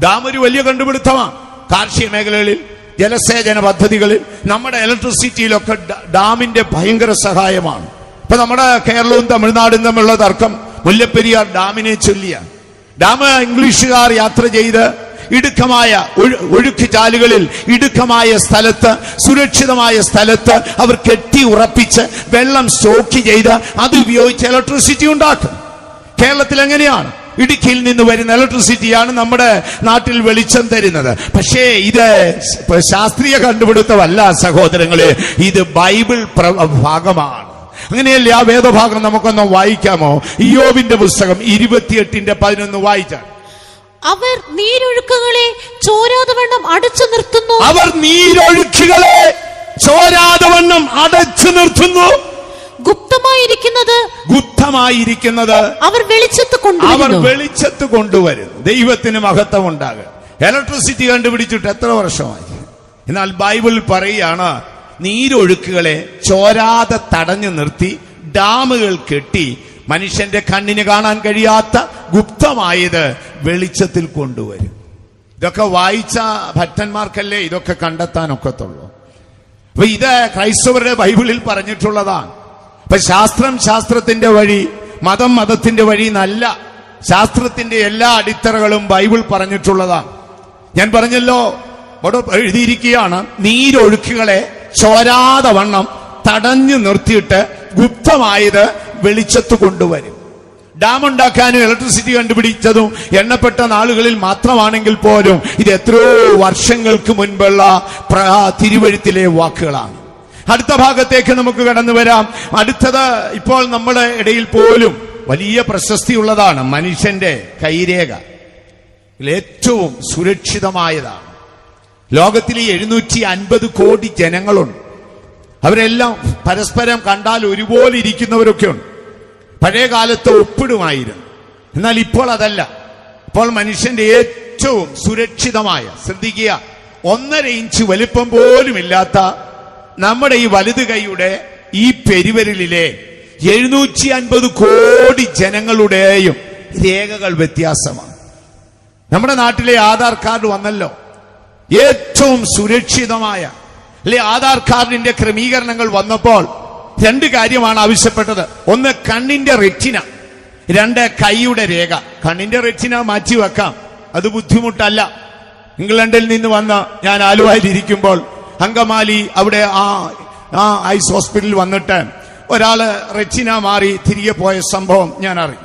ഡാം ഒരു വലിയ കണ്ടുപിടുത്തമാണ്. കാർഷിക മേഖലകളിൽ ജലസേചന പദ്ധതികളിൽ നമ്മുടെ ഇലക്ട്രിസിറ്റിയിലൊക്കെ ഡാമിന്റെ ഭയങ്കര സഹായമാണ്. ഇപ്പൊ നമ്മുടെ കേരളവും തമിഴ്നാടും തമ്മിലുള്ള തർക്കം മുല്ലപ്പെരിയാർ ഡാമിനെ ചൊല്ലിയാണ് ഡാം ഇംഗ്ലീഷുകാർ യാത്ര ചെയ്ത് ഇടുക്കമായ ഒഴു- ഒഴുക്ക് ചാലുകളിൽ ഇടുക്കമായ സ്ഥലത്ത് സുരക്ഷിതമായ സ്ഥലത്ത് അവർ കെട്ടി ഉറപ്പിച്ച് വെള്ളം സ്റ്റോക്ക് ചെയ്ത് അത് ഉപയോഗിച്ച് ഇലക്ട്രിസിറ്റി ഉണ്ടാക്കും. കേരളത്തിൽ എങ്ങനെയാണ് ഇടുക്കിയിൽ നിന്ന് വരുന്ന ഇലക്ട്രിസിറ്റിയാണ് നമ്മുടെ നാട്ടിൽ വെളിച്ചം തരുന്നത്. പക്ഷേ ഇത് ശാസ്ത്രീയ കണ്ടുപിടുത്തമല്ല സഹോദരങ്ങളെ. ഇത് ബൈബിൾ ഭാഗമാണ്. അങ്ങനെയല്ലേ ആ വേദഭാഗം നമുക്കൊന്ന് വായിക്കാമോ? ഇയോബിന്റെ പുസ്തകം ഇരുപത്തിയെട്ടിന്റെ പതിനൊന്ന് വായിച്ചാൽ. അവർ നീരൊഴുക്കുകളെ ചോരാതെ വണ്ണം അടച്ചു നിർത്തുന്നു. അവർ നീരൊഴുക്കുകളെ ചോരാതെ വണ്ണം അടച്ചു നിർത്തുന്നു. ഗുപ്തമായിരിക്കുന്നത് ഗുപ്തമായിരിക്കുന്നത് അവർ വെളിച്ചത്ത് അവർ കൊണ്ടുവരുന്നു വെളിച്ചത്ത് കൊണ്ടുവരുന്നു. ദൈവത്തിന് മഹത്വം ഉണ്ടാകും ഇലക്ട്രിസിറ്റി കണ്ടുപിടിച്ചിട്ട് എത്ര വർഷമായി? എന്നാൽ ബൈബിൾ പറയുകയാണ് നീരൊഴുക്കുകളെ ചോരാതെ തടഞ്ഞു നിർത്തി ഡാമുകൾ കെട്ടി മനുഷ്യന്റെ കണ്ണിന് കാണാൻ കഴിയാത്ത ഗുപ്തമായത് വെളിച്ചത്തിൽ കൊണ്ടുവരും. ഇതൊക്കെ വായിച്ച ഭക്തന്മാർക്കല്ലേ ഇതൊക്കെ കണ്ടെത്താൻ ഒക്കത്തുള്ളൂ അപ്പൊ ഇത് ക്രൈസ്തവരുടെ ബൈബിളിൽ പറഞ്ഞിട്ടുള്ളതാണ്. അപ്പൊ ശാസ്ത്രം ശാസ്ത്രത്തിന്റെ വഴി മതം മതത്തിന്റെ വഴി എന്നല്ല. ശാസ്ത്രത്തിന്റെ എല്ലാ അടിത്തറകളും ബൈബിൾ പറഞ്ഞിട്ടുള്ളതാണ്. ഞാൻ പറഞ്ഞല്ലോ അവിടെ എഴുതിയിരിക്കുകയാണ് നീരൊഴുക്കുകളെ ചോരാതെ വണ്ണം തടഞ്ഞു നിർത്തിയിട്ട് ഗുപ്തമായത് വെളിച്ചത്ത് കൊണ്ടുവരും. ഡാം ഉണ്ടാക്കാനും ഇലക്ട്രിസിറ്റി കണ്ടുപിടിച്ചതും എണ്ണപ്പെട്ട നാളുകളിൽ മാത്രമാണെങ്കിൽ പോലും ഇത് എത്രയോ വർഷങ്ങൾക്ക് മുൻപുള്ള തിരുവഴുത്തിലെ വാക്കുകളാണ്. അടുത്ത ഭാഗത്തേക്ക് നമുക്ക് കടന്നു വരാം. അടുത്തത് ഇപ്പോൾ നമ്മുടെ ഇടയിൽ പോലും വലിയ പ്രശസ്തിയുള്ളതാണ് മനുഷ്യന്റെ കൈരേഖ. ഏറ്റവും സുരക്ഷിതമായതാണ്. ലോകത്തിലെ എഴുന്നൂറ്റി അൻപത് കോടി ജനങ്ങളുണ്ട്. അവരെല്ലാം പരസ്പരം കണ്ടാൽ ഒരുപോലെ ഇരിക്കുന്നവരൊക്കെയുണ്ട്. പഴയ കാലത്ത് ഒപ്പിടുമായിരുന്നു. എന്നാൽ ഇപ്പോൾ അതല്ല. ഇപ്പോൾ മനുഷ്യന്റെ ഏറ്റവും സുരക്ഷിതമായ ശ്രദ്ധിക്കുക ഒന്നര ഇഞ്ച് വലിപ്പം പോലും ഇല്ലാത്ത നമ്മുടെ ഈ വലുത് കൈയുടെ ഈ പെരുവരലിലെ എഴുന്നൂറ്റി അൻപത് കോടി ജനങ്ങളുടെയും രേഖകൾ വ്യത്യാസമാണ്. നമ്മുടെ നാട്ടിലെ ആധാർ കാർഡ് വന്നല്ലോ. ഏറ്റവും സുരക്ഷിതമായ അല്ലെ ആധാർ കാർഡിന്റെ ക്രമീകരണങ്ങൾ വന്നപ്പോൾ രണ്ട് കാര്യമാണ് ആവശ്യപ്പെട്ടത്. ഒന്ന് കണ്ണിന്റെ റെറ്റിന രണ്ട് കൈയുടെ രേഖ. കണ്ണിന്റെ റെറ്റിന മാറ്റി വെക്കാം അത് ബുദ്ധിമുട്ടല്ല. ഇംഗ്ലണ്ടിൽ നിന്ന് വന്ന ഞാൻ ആലുവയിൽ ഇരിക്കുമ്പോൾ അങ്കമാലി അവിടെ ആ ആ ഐസ് ഹോസ്പിറ്റലിൽ വന്നിട്ട് ഒരാൾ റെറ്റിന മാറി തിരികെ പോയ സംഭവം ഞാൻ അറിഞ്ഞു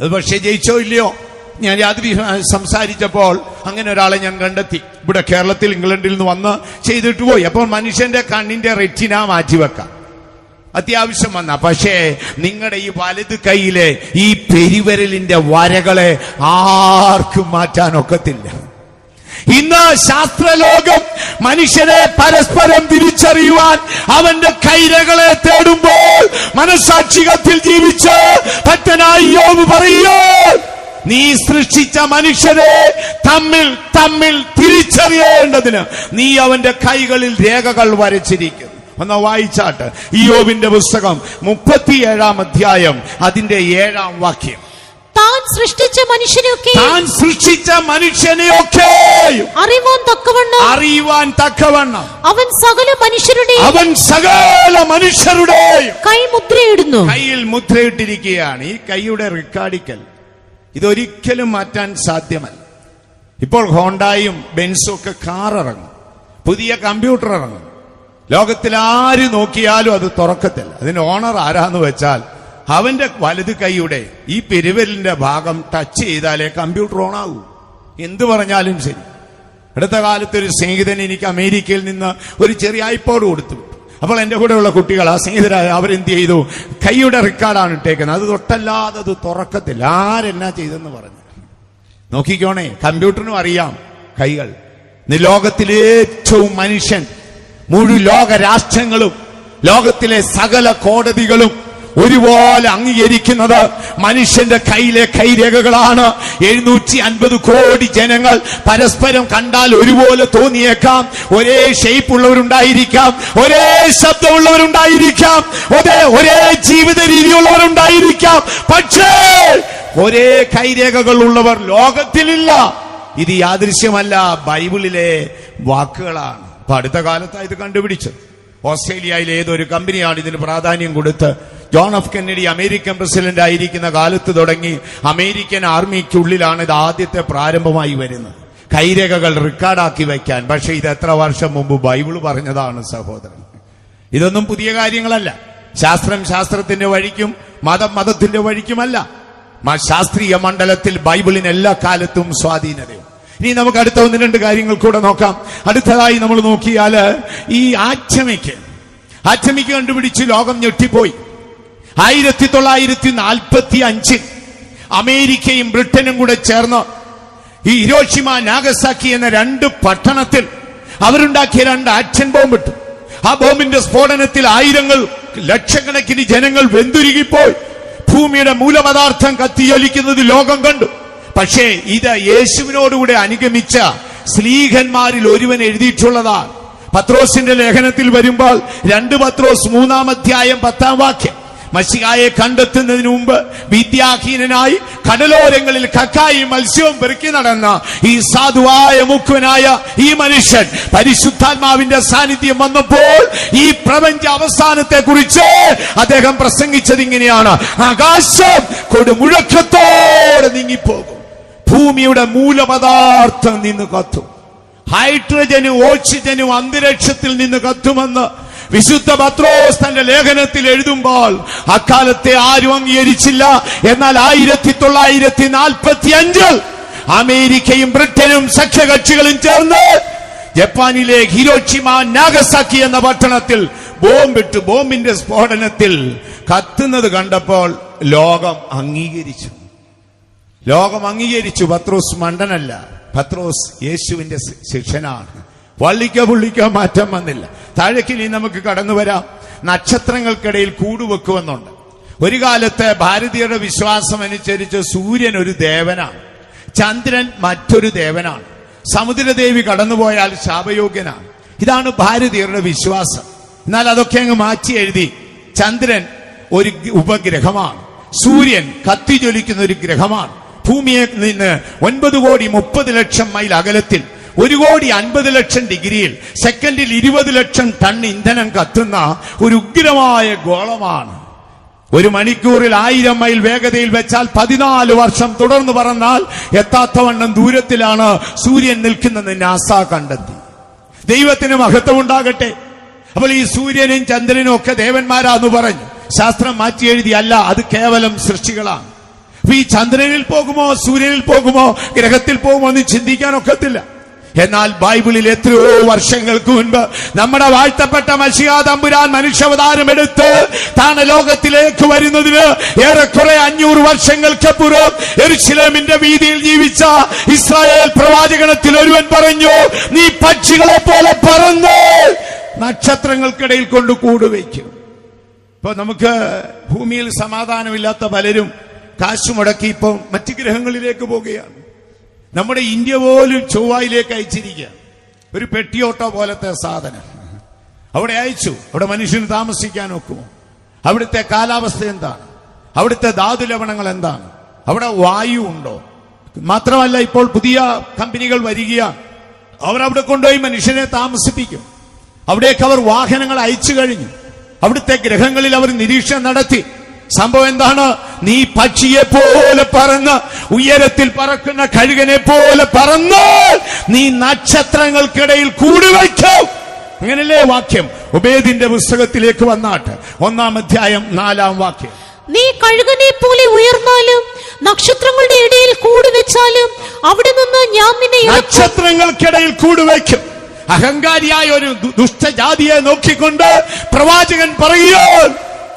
അത് പക്ഷേ ജയിച്ചോ ഇല്ലയോ? ഞാൻ രാത്രി സംസാരിച്ചപ്പോൾ അങ്ങനെ ഒരാളെ ഞാൻ കണ്ടെത്തി. ഇവിടെ കേരളത്തിൽ ഇംഗ്ലണ്ടിൽ നിന്ന് വന്ന് ചെയ്തിട്ട് പോയി. അപ്പോൾ മനുഷ്യന്റെ കണ്ണിന്റെ റെറ്റിന മാറ്റിവെക്കാം അത്യാവശ്യം വന്ന. പക്ഷേ നിങ്ങളുടെ ഈ വലത് കൈയിലെ ഈ പെരുവരലിന്റെ വരകളെ ആർക്കും മാറ്റാൻ ഒക്കത്തില്ല. ഇന്ന് ശാസ്ത്രലോകം മനുഷ്യരെ പരസ്പരം തിരിച്ചറിയുവാൻ അവന്റെ കൈരകളെ തേടുമ്പോൾ മനസാക്ഷികത്തിൽ ജീവിച്ച് ഭക്തനായി യോബ് പറയോ നീ സൃഷ്ടിച്ച മനുഷ്യരെ തമ്മിൽ തമ്മിൽ തിരിച്ചറിയേണ്ടതിന് നീ അവന്റെ കൈകളിൽ രേഖകൾ വരച്ചിരിക്കുന്നു. ഒന്ന് വായിച്ചാട്ട്. യോബിന്റെ പുസ്തകം മുപ്പത്തിയേഴാം അധ്യായം അതിന്റെ ഏഴാം വാക്യം. താൻ സൃഷ്ടിച്ച മനുഷ്യനെയൊക്കെ താൻ സൃഷ്ടിച്ച മനുഷ്യനെയൊക്കെ അറിവാൻ തക്കവണ്ണം അറിയുവാൻ തക്കവണ്ണം. അവൻ സകല മനുഷ്യരുടെ അവൻ സകല മനുഷ്യരുടെ കൈ മുദ്രയിടുന്നു. കയ്യിൽ മുദ്രയിട്ടിരിക്കുകയാണ്. ഈ കൈയുടെ റെക്കാർഡിക്കൽ ഇതൊരിക്കലും മാറ്റാൻ സാധ്യമല്ല. ഇപ്പോൾ ഹോണ്ടായും ബെൻസും ഒക്കെ കാർ ഇറങ്ങും പുതിയ കമ്പ്യൂട്ടർ ഇറങ്ങും ലോകത്തിൽ ആര് നോക്കിയാലും അത് തുറക്കത്തില്ല. അതിന്റെ ഓണർ ആരാന്ന് വെച്ചാൽ അവന്റെ വലത് കൈയുടെ ഈ പെരുവലിന്റെ ഭാഗം ടച്ച് ചെയ്താലേ കമ്പ്യൂട്ടർ ഓൺ ആകൂ എന്തു പറഞ്ഞാലും ശരി. അടുത്ത കാലത്ത് ഒരു സ്നേഹിതൻ എനിക്ക് അമേരിക്കയിൽ നിന്ന് ഒരു ചെറിയ ഐപ്പോഡ് കൊടുത്തു. അപ്പോൾ എന്റെ കൂടെയുള്ള കുട്ടികൾ ആ സ്നേഹിതരായ അവരെന്ത് ചെയ്തു? കൈയുടെ റെക്കോർഡാണ് ഇട്ടേക്കുന്നത്. അത് തൊട്ടല്ലാതെ അത് തുറക്കത്തില്ല. ആരെന്നാ ചെയ്തെന്ന് പറഞ്ഞു. നോക്കിക്കോണേ കമ്പ്യൂട്ടറിനും അറിയാം കൈകൾ. ലോകത്തിലെ ഏറ്റവും മനുഷ്യൻ മുഴു ലോക രാഷ്ട്രങ്ങളും ലോകത്തിലെ സകല കോടതികളും ഒരുപോലെ അംഗീകരിക്കുന്നത് മനുഷ്യന്റെ കയ്യിലെ കൈരേഖകളാണ്. എഴുന്നൂറ്റി അൻപത് കോടി ജനങ്ങൾ പരസ്പരം കണ്ടാൽ ഒരുപോലെ തോന്നിയേക്കാം. ഒരേ ഷേപ്പ് ഉള്ളവരുണ്ടായിരിക്കാം. ഒരേ ശബ്ദമുള്ളവരുണ്ടായിരിക്കാം. ഒരേ ഒരേ ജീവിത രീതിയുള്ളവരുണ്ടായിരിക്കാം. പക്ഷേ ഒരേ കൈരേഖകൾ ഉള്ളവർ ലോകത്തിലില്ല. ഇത് യാദൃശ്യമല്ല. ബൈബിളിലെ വാക്കുകളാണ്. അപ്പൊ അടുത്ത കാലത്താണ് ഇത് കണ്ടുപിടിച്ചത്. ഓസ്ട്രേലിയയിലെ ഏതൊരു കമ്പനിയാണ് ഇതിന് പ്രാധാന്യം കൊടുത്ത് John F Kennedy American president ആയിരിക്കുന്ന കാലത്ത് തുടങ്ങി അമേരിക്കൻ ആർമിക്കുള്ളിലാണ് ഇത് ആദ്യത്തെ പ്രാരംഭമായി വരുന്നത്. കൈരേഖകൾ റെക്കോർഡാക്കി വയ്ക്കാൻ. പക്ഷെ ഇത് എത്ര വർഷം മുമ്പ് ബൈബിൾ പറഞ്ഞതാണ് സഹോദരൻ. ഇതൊന്നും പുതിയ കാര്യങ്ങളല്ല. ശാസ്ത്രം ശാസ്ത്രത്തിന്റെ വഴിക്കും മതം മതത്തിന്റെ വഴിക്കുമല്ല. ശാസ്ത്രീയ മണ്ഡലത്തിൽ ബൈബിളിന് എല്ലാ കാലത്തും സ്വാധീനതയും ഇനി നമുക്ക് അടുത്ത ഒന്ന് രണ്ട് കാര്യങ്ങൾ കൂടെ നോക്കാം. അടുത്തതായി നമ്മൾ നോക്കിയാൽ ഈ ആച്ചമയ്ക്ക്. ആച്ചമയ്ക്ക് കണ്ടുപിടിച്ച് ലോകം ഞെട്ടിപ്പോയി. ആയിരത്തി തൊള്ളായിരത്തി നാൽപ്പത്തി അഞ്ചിൽ അമേരിക്കയും ബ്രിട്ടനും കൂടെ ചേർന്ന് ഈ ഹിരോഷിമ നാഗസാക്കി എന്ന രണ്ട് പട്ടണത്തിൽ അവരുണ്ടാക്കിയ രണ്ട് ആക്ഷൻ ബോംബ് ഇട്ടു. ആ ബോംബിന്റെ സ്ഫോടനത്തിൽ ആയിരങ്ങൾ ലക്ഷക്കണക്കിന് ജനങ്ങൾ വെന്തുരുകിപ്പോയി. ഭൂമിയുടെ മൂലപദാർത്ഥം കത്തിയൊലിക്കുന്നത് ലോകം കണ്ടു. പക്ഷേ ഇത് യേശുവിനോടുകൂടെ അനുഗമിച്ച സ്ലീഹന്മാരിൽ ഒരുവൻ എഴുതിയിട്ടുള്ളതാണ്. പത്രോസിന്റെ ലേഖനത്തിൽ വരുമ്പോൾ രണ്ട് പത്രോസ് മൂന്നാം അധ്യായം പത്താം വാക്യം. മഷികായെ കണ്ടെത്തുന്നതിന് മുമ്പ് വിദ്യാഹീനനായി കടലോരങ്ങളിൽ കക്കായി മത്സ്യവും പെറുക്കി നടന്ന ഈ സാധുവായ മുഖ്വനായ ഈ മനുഷ്യൻ പരിശുദ്ധാത്മാവിന്റെ സാന്നിധ്യം വന്നപ്പോൾ ഈ പ്രപഞ്ച അവസാനത്തെ കുറിച്ച് അദ്ദേഹം പ്രസംഗിച്ചത് ഇങ്ങനെയാണ്. ആകാശം കൊടുമുഴക്കത്തോടെ നീങ്ങിപ്പോകും. ഭൂമിയുടെ മൂലപദാർത്ഥം നിന്ന് കത്തും. ഹൈഡ്രജനും ഓക്സിജനും അന്തരീക്ഷത്തിൽ നിന്ന് കത്തുമെന്ന് വിശുദ്ധ പത്രോസ് തന്റെ ലേഖനത്തിൽ എഴുതുമ്പോൾ അക്കാലത്തെ ആരും അംഗീകരിച്ചില്ല. എന്നാൽ ആയിരത്തി തൊള്ളായിരത്തി നാൽപ്പത്തി അഞ്ചിൽ അമേരിക്കയും ബ്രിട്ടനും സഖ്യകക്ഷികളും ചേർന്ന് ജപ്പാനിലെ ഹിരോഷിമ നാഗസാക്കി എന്ന പട്ടണത്തിൽ ബോംബിട്ട് ബോംബിന്റെ സ്ഫോടനത്തിൽ കത്തുന്നത് കണ്ടപ്പോൾ ലോകം അംഗീകരിച്ചു. ലോകം അംഗീകരിച്ചു. പത്രോസ് മണ്ടനല്ല. പത്രോസ് യേശുവിന്റെ ശിക്ഷനാണ്. വള്ളിക്ക പുള്ളിക്കോ മാറ്റം വന്നില്ല. താഴേക്ക് ഇനി നമുക്ക് കടന്നു വരാം. നക്ഷത്രങ്ങൾക്കിടയിൽ കൂടുവെക്കുമെന്നുണ്ട്. ഒരു കാലത്ത് ഭാരതീയരുടെ വിശ്വാസം അനുസരിച്ച് സൂര്യൻ ഒരു ദേവനാണ്. ചന്ദ്രൻ മറ്റൊരു ദേവനാണ്. സമുദ്രദേവി കടന്നുപോയാൽ ശാപയോഗ്യനാണ്. ഇതാണ് ഭാരതീയരുടെ വിശ്വാസം. എന്നാൽ അതൊക്കെ അങ്ങ് മാറ്റി എഴുതി. ചന്ദ്രൻ ഒരു ഉപഗ്രഹമാണ്. സൂര്യൻ കത്തിജ്വലിക്കുന്ന ഒരു ഗ്രഹമാണ്. ഭൂമിയെ നിന്ന് ഒൻപത് കോടി മുപ്പത് ലക്ഷം മൈൽ അകലത്തിൽ ഒരു കോടി അൻപത് ലക്ഷം ഡിഗ്രിയിൽ സെക്കൻഡിൽ ഇരുപത് ലക്ഷം ടൺ ഇന്ധനം കത്തുന്ന ഒരു ഉഗ്രമായ ഗോളമാണ്. ഒരു മണിക്കൂറിൽ ആയിരം മൈൽ വേഗതയിൽ വെച്ചാൽ പതിനാല് വർഷം തുടർന്ന് പറഞ്ഞാൽ എത്താത്തവണ്ണം ദൂരത്തിലാണ് സൂര്യൻ നിൽക്കുന്നതെന്ന് നാസ കണ്ടെത്തി. ദൈവത്തിന് മഹത്വം ഉണ്ടാകട്ടെ അപ്പോൾ ഈ സൂര്യനും ചന്ദ്രനും ഒക്കെ ദേവന്മാരാന്ന് പറഞ്ഞു. ശാസ്ത്രം മാറ്റി എഴുതി അല്ല അത് കേവലം സൃഷ്ടികളാണ്. അപ്പൊ ഈ ചന്ദ്രനിൽ പോകുമോ സൂര്യനിൽ പോകുമോ ഗ്രഹത്തിൽ പോകുമോ എന്ന് ചിന്തിക്കാൻ ഒക്കത്തില്ല. എന്നാൽ ബൈബിളിൽ എത്രയോ വർഷങ്ങൾക്ക് മുൻപ് നമ്മുടെ വാഴ്ത്തപ്പെട്ട മഷിയാ തമ്പുരാൻ മനുഷ്യാവതാരം എടുത്ത് താൻ ലോകത്തിലേക്ക് വരുന്നതിന് ഏറെക്കുറെ അഞ്ഞൂറ് വർഷങ്ങൾക്ക് പുറം എരുശിലേമിന്റെ വീതിയിൽ ജീവിച്ച ഇസ്രായേൽ പ്രവാചകണത്തിൽ ഒരുവൻ പറഞ്ഞു നീ പക്ഷികളെ പോലെ പറന്ന് നക്ഷത്രങ്ങൾക്കിടയിൽ കൊണ്ട് കൂടുവയ്ക്കും. ഇപ്പൊ നമുക്ക് ഭൂമിയിൽ സമാധാനമില്ലാത്ത പലരും കാശ് മുടക്കി ഇപ്പം മറ്റ് ഗ്രഹങ്ങളിലേക്ക് പോവുകയാണ് നമ്മുടെ ഇന്ത്യ പോലും ചൊവ്വായിലേക്ക് അയച്ചിരിക്കുക. ഒരു പെട്ടിയോട്ടോ പോലത്തെ സാധനം. അവിടെ അയച്ചു. അവിടെ മനുഷ്യന് താമസിക്കാൻ ഒക്കുമോ അവിടുത്തെ കാലാവസ്ഥ എന്താണ്? അവിടുത്തെ ധാതു ലവണങ്ങൾ എന്താണ്? അവിടെ വായു ഉണ്ടോ? മാത്രമല്ല ഇപ്പോൾ പുതിയ കമ്പനികൾ വരികയാണ് അവർ അവിടെ കൊണ്ടുപോയി മനുഷ്യനെ താമസിപ്പിക്കും. അവിടേക്ക് അവർ വാഹനങ്ങൾ അയച്ചു കഴിഞ്ഞു. അവിടുത്തെ ഗ്രഹങ്ങളിൽ അവർ നിരീക്ഷണം നടത്തി. സംഭവം എന്താണ്? നീ പക്ഷിയെ പോലെ പറന്ന് ഉയരത്തിൽ പറക്കുന്ന കഴുകനെ പോലെ പറന്നാൽ നീ നക്ഷത്രങ്ങൾക്കിടയിൽ കൂടുവയ്ക്കും അങ്ങനല്ലേ വാക്യം? ഉബേദിന്റെ പുസ്തകത്തിലേക്ക് വന്നാട്ട്. ഒന്നാം അധ്യായം നാലാം വാക്യം. നീ കഴുകനെ പോലെ ഉയർന്നാലും നക്ഷത്രങ്ങളുടെ ഇടയിൽ കൂടുവെച്ചാലും അവിടെ നിന്ന് ഞാൻ നിന്നെ നക്ഷത്രങ്ങൾക്കിടയിൽ കൂടുവയ്ക്കും അഹങ്കാരിയായ ഒരു ദുഷ്ടജാതിയെ നോക്കിക്കൊണ്ട് പ്രവാചകൻ പറയുകയോ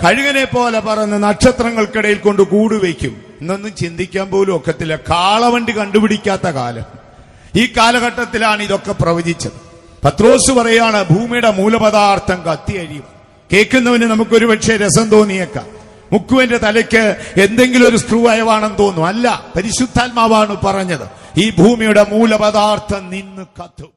കഴുകനെ പോലെ പറന്ന് നക്ഷത്രങ്ങൾക്കിടയിൽ കൊണ്ട് കൂടുവയ്ക്കും ഇന്നൊന്നും ചിന്തിക്കാൻ പോലും ഒക്കത്തില്ല. കാളവണ്ടി കണ്ടുപിടിക്കാത്ത കാലം. ഈ കാലഘട്ടത്തിലാണ് ഇതൊക്കെ പ്രവചിച്ചത്. പത്രോസ് പറയാണ് ഭൂമിയുടെ മൂലപദാർത്ഥം കത്തിയഴിയും കേൾക്കുന്നവന് നമുക്കൊരു പക്ഷേ രസം തോന്നിയേക്കാം. മുക്കുവിന്റെ തലയ്ക്ക് എന്തെങ്കിലും ഒരു സ്ക്രൂ അയവാണെന്ന് തോന്നും അല്ല പരിശുദ്ധാത്മാവാണ് പറഞ്ഞത്. ഈ ഭൂമിയുടെ മൂലപദാർത്ഥം നിന്ന് കത്തും.